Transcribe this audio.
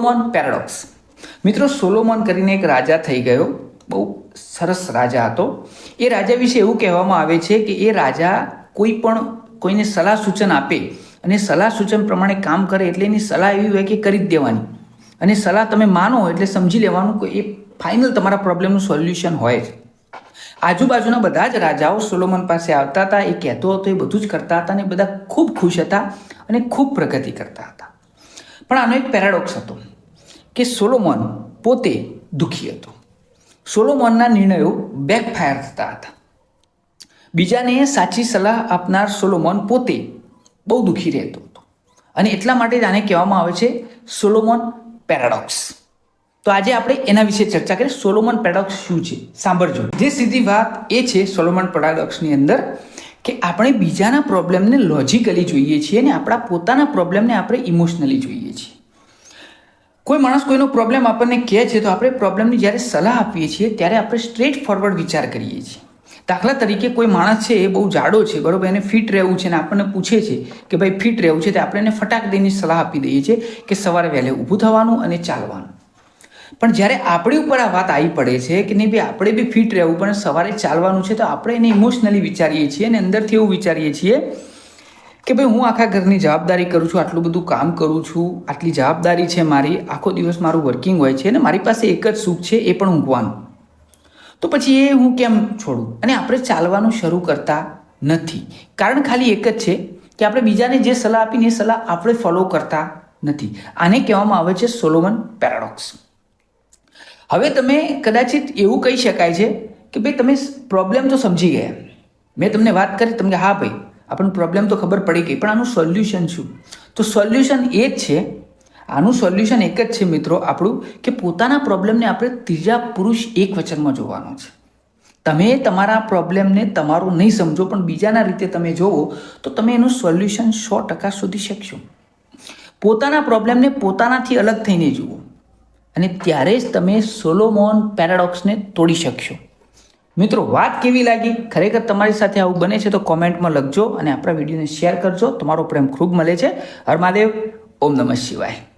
સોલોમોન paradox. મિત્રો, સોલોમોન કરીને એક રાજા થઈ ગયો. બહુ સરસ રાજા હતો. એ રાજા વિશે એવું કહેવામાં આવે છે કે એ રાજા કોઈ પણ કોઈને સલાહ સૂચન આપે અને સલાહ સૂચન પ્રમાણે કામ કરે એટલે એની સલાહ એવી હોય કે કરી જ દેવાની. અને સલાહ તમે માનો એટલે સમજી લેવાનું કે એ ફાઇનલ તમારા પ્રોબ્લેમનું સોલ્યુશન હોય છે આજુબાજુના બધા જ રાજાઓ સોલોમન પાસે આવતા હતા, એ કહેતો હતો, એ બધું જ કરતા હતા અને બધા ખૂબ ખુશ હતા અને ખૂબ પ્રગતિ કરતા હતા. પણ આનો એક પેરાડોક્સ હતો કે સોલોમોન પોતે દુઃખી હતો. સોલોમોનના નિર્ણયો બેકફાયર થતા હતા. બીજાને સાચી સલાહ આપનાર સોલોમોન પોતે બહુ દુઃખી રહેતો હતો. અને એટલા માટે જ આને કહેવામાં આવે છે સોલોમોન પેરાડોક્સ. તો આજે આપણે એના વિશે ચર્ચા કરીએ. સોલોમન પેરાડોક્સ શું છે? સાંભળજો. જે સીધી વાત એ છે સોલોમન પેરાડોક્સની અંદર કે આપણે બીજાના પ્રોબ્લેમને લોજિકલી જોઈએ છીએ અને આપણા પોતાના પ્રોબ્લેમને આપણે ઇમોશનલી જોઈએ છીએ. કોઈ માણસ કોઈનો પ્રોબ્લેમ આપણને કહે છે તો આપણે પ્રોબ્લેમની જ્યારે સલાહ આપીએ છીએ ત્યારે આપણે સ્ટ્રેટ ફોરવર્ડ વિચાર કરીએ છીએ. દાખલા તરીકે કોઈ માણસ છે એ બહુ જાડો છે, બરાબર, એને ફિટ રહેવું છે અને આપણને પૂછે છે કે ભાઈ ફિટ રહેવું છે તો આપણે એને ફટાક દઈને સલાહ આપી દઈએ છીએ કે સવારે વહેલે ઊભું થવાનું અને ચાલવાનું. પણ જ્યારે આપણી ઉપર આ વાત આવી પડે છે કે નહીં ભાઈ, આપણે બી ફિટ રહેવું પણ સવારે ચાલવાનું છે, તો આપણે એને ઇમોશનલી વિચારીએ છીએ અને અંદરથી એવું વિચારીએ છીએ કે ભાઈ, હું આખા ઘરની જવાબદારી કરું છું, આટલું બધું કામ કરું છું, આટલી જવાબદારી છે મારી, આખો દિવસ મારું વર્કિંગ હોય છે અને મારી પાસે એક જ સુખ છે, એ પણ ઊંઘવાનું. તો પછી એ હું કેમ છોડું? અને આપણે ચાલવાનું શરૂ કરતા નથી. કારણ ખાલી એક જ છે કે આપણે બીજાને જે સલાહ આપીને એ સલાહ આપણે ફોલો કરતા નથી. આને કહેવામાં આવે છે સોલોમન પેરાડોક્સ. હવે તમે કદાચિત એવું કહી શકાય છે કે ભાઈ તમે પ્રોબ્લેમ તો સમજી ગયા મેં તમને વાત કરી, તમને હા ભાઈ, આપણને પ્રોબ્લેમ તો ખબર પડી ગઈ, પણ આનું સોલ્યુશન શું? તો સોલ્યુશન એ જ છે, આનું સોલ્યુશન એક જ છે મિત્રો આપણું, કે પોતાના પ્રોબ્લેમને આપણે ત્રીજા પુરુષ એક વચનમાં જોવાનો છે. તમે તમારા પ્રોબ્લેમને તમારું નહીં સમજો, પણ બીજાના રીતે તમે જોવો, તો તમે એનું સોલ્યુશન સો ટકા શોધી શકશો. પોતાના પ્રોબ્લેમને પોતાનાથી અલગ થઈને જુઓ. અને ત્યારે જ તમે સોલોમોન પેરાડોક્સને તોડી શકશો. મિત્રો, વાત કેવી લાગી? ખરેખર તમારી સાથે આવું બને છે તો કોમેન્ટમાં લખજો અને આપણા વિડીયોને શેર કરજો. તમારો પ્રેમ ખૂબ મળે છે. હર મહાદેવ ઓમ નમઃ શિવાય.